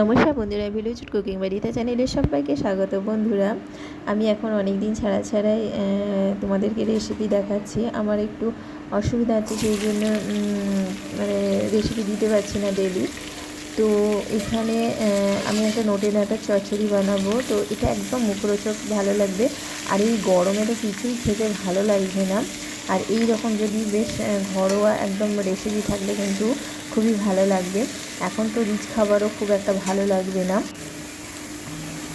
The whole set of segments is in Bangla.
নমস্কার বন্ধুরা ভিলেজ কুকিং বাড়িতে চ্যানেলে সবাইকে স্বাগত। বন্ধুরা, আমি এখন অনেক দিন ছাড়া ছাড়াই তোমাদেরকে রেসিপি দেখাচ্ছি। আমার একটু অসুবিধা আছে, সেই জন্য মানে রেসিপি দিতে পারছি না ডেলি তো এখানে আমি একটা নোটে ডাঁটার চচ্চড়ি বানাবো। তো এটা একদম মুখরোচক ভালো লাগবে। আর এই গরমে তো কিছুই খেতে ভালো লাগবে না। আর এই রকম যদি বেশ ঘরোয়া একদম রেসিপি থাকলে কিন্তু খুবই ভালো লাগবে। এখন তো রিচ খাবারও খুব একটা ভালো লাগবে না।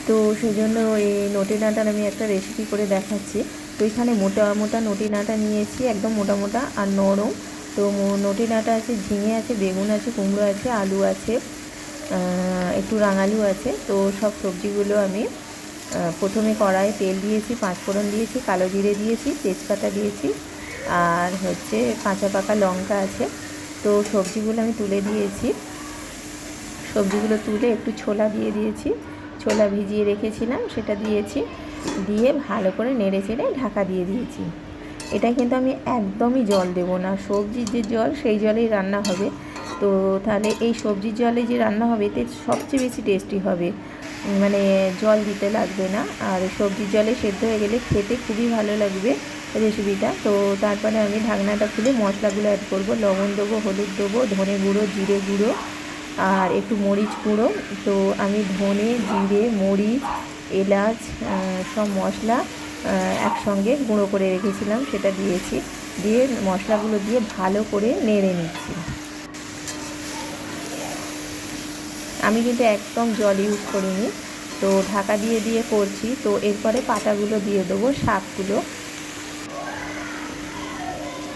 তো সেই জন্য এই নটি ডাঁটার আমি একটা রেসিপি করে দেখাচ্ছি। তো এখানে মোটা মোটা নটি ডাঁটা নিয়েছি, একদম মোটা মোটা আর নরম। তো নটি ডাঁটা আছে, ঝিঙে আছে, বেগুন আছে, কুমড়ো আছে, আলু আছে একটু রাঙালু আছে। তো সব সবজিগুলো আমি প্রথমে কড়াই তেল দিয়েছি পাঁচফোড়ন দিয়েছি, কালো জিরে দিয়েছি, তেজপাতা দিয়েছি, আর হচ্ছে কাঁচা পাকা লঙ্কা আছে। তো সবজিগুলো আমি তুলে দিয়েছি। সবজিগুলো তুলে একটু ছোলা দিয়ে দিয়েছি। ছোলা ভিজিয়ে রেখেছিলাম, সেটা দিয়েছি। দিয়ে ভালো করে নেড়ে চেড়ে ঢাকা দিয়ে দিয়েছি। এটা কিন্তু আমি একদমই জল দেব না। সবজির যে জল, সেই জলেই রান্না হবে। তো তাহলে এই সবজির জলে যে রান্না হবে, এতে সবচেয়ে বেশি টেস্টি হবে। মানে জল দিতে লাগবে না। আর সবজির জলে সেদ্ধ হয়ে গেলে খেতে খুবই ভালো লাগবে রেসিপিটা তো তারপরে আমি ঢাকনাটা খুলে মশলাগুলো অ্যাড করব। লবণ দেবো, হলুদ দেবো, ধনে গুঁড়ো, জিরে গুঁড়ো আর একটু মরিচ গুঁড়ো, তো আমি ধনে, জিরে, মরিচ, এলাচ সব মশলা একসঙ্গে গুঁড়ো করে রেখেছিলাম, সেটা দিয়েছি। দিয়ে মশলাগুলো দিয়ে ভালো করে নেড়ে নিচ্ছি। আমি কিন্তু একদম জল ইউজ করিনি, তো ঢাকা দিয়ে দিয়ে করছি, তো এরপরে পাতাগুলো দিয়ে দেবো, শাকগুলো।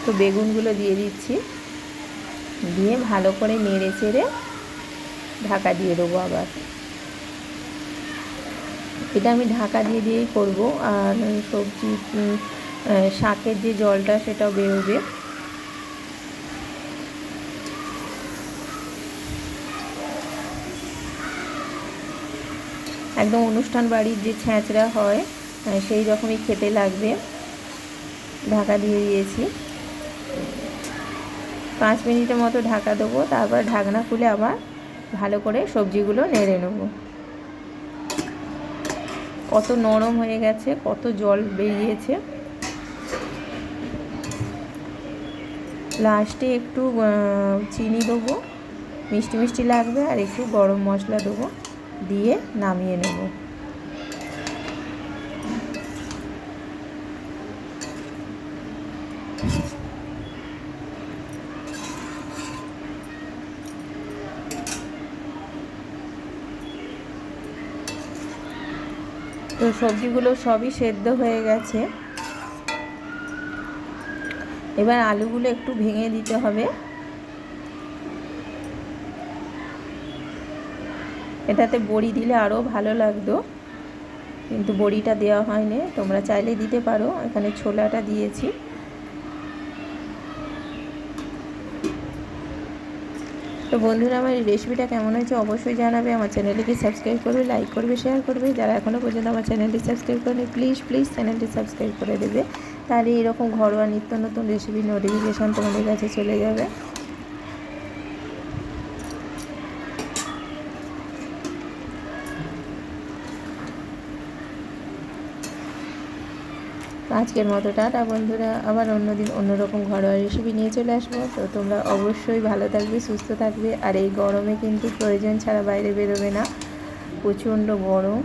তো বেগুনগুলো দিয়ে দিচ্ছি। দিয়ে ভালো করে নেড়ে চেড়ে ঢাকা দিয়ে দেবো আবার। এটা আমি ঢাকা দিয়ে দিয়েই করব। আর সবজি শাকের যে জলটা সেটাও বেরোবে। একদম অনুষ্ঠান বাড়ির যে ছ্যাঁচড়া হয় সেই রকমই খেতে লাগবে। ঢাকা দিয়ে দিয়েছি। পাঁচ মিনিটের মতো ঢাকা দেবো। তারপর ঢাকনা খুলে আবার ভালো করে সবজিগুলো নেড়ে নেব। কত নরম হয়ে গেছে, কত জল বেরিয়েছে। লাস্টে একটু চিনি দেবো, মিষ্টি মিষ্টি লাগবে, আর একটু গরম মশলা দেবো, দিয়ে নামিয়ে নেব। তো সবজিগুলো সবই সেদ্ধ হয়ে গেছে। এবার আলুগুলো একটু ভেঙে দিতে হবে। এটাতে বড়ি দিলে আরও ভালো লাগতো, কিন্তু বড়িটা দেওয়া হয়নি। তোমরা চাইলে দিতে পারো। এখানে ছোলাটা দিয়েছি। তো বন্ধুরা, আমার এই রেসিপিটা কেমন হয়েছে অবশ্যই জানাবে। আমার চ্যানেলটিকে সাবস্ক্রাইব করবে লাইক করবে শেয়ার করবে। যারা এখনও পর্যন্ত আমার চ্যানেলটি সাবস্ক্রাইব করেনি প্লিজ প্লিজ চ্যানেলটি সাবস্ক্রাইব করে দেবে। তাহলে এরকম ঘরোয়া নিত্য নতুন রেসিপির নোটিফিকেশান তোমাদের কাছে চলে যাবে। আজকের মতো টাটা বন্ধুরা। আবার অন্যদিন অন্যরকম ঘরোয়া রেসিপি নিয়ে চলে আসব। তো তোমরা অবশ্যই ভালো থাকবে, সুস্থ থাকবে। আর এই গরমে কিন্তু প্রয়োজন ছাড়া বাইরে বেরোবে না। প্রচণ্ড গরম।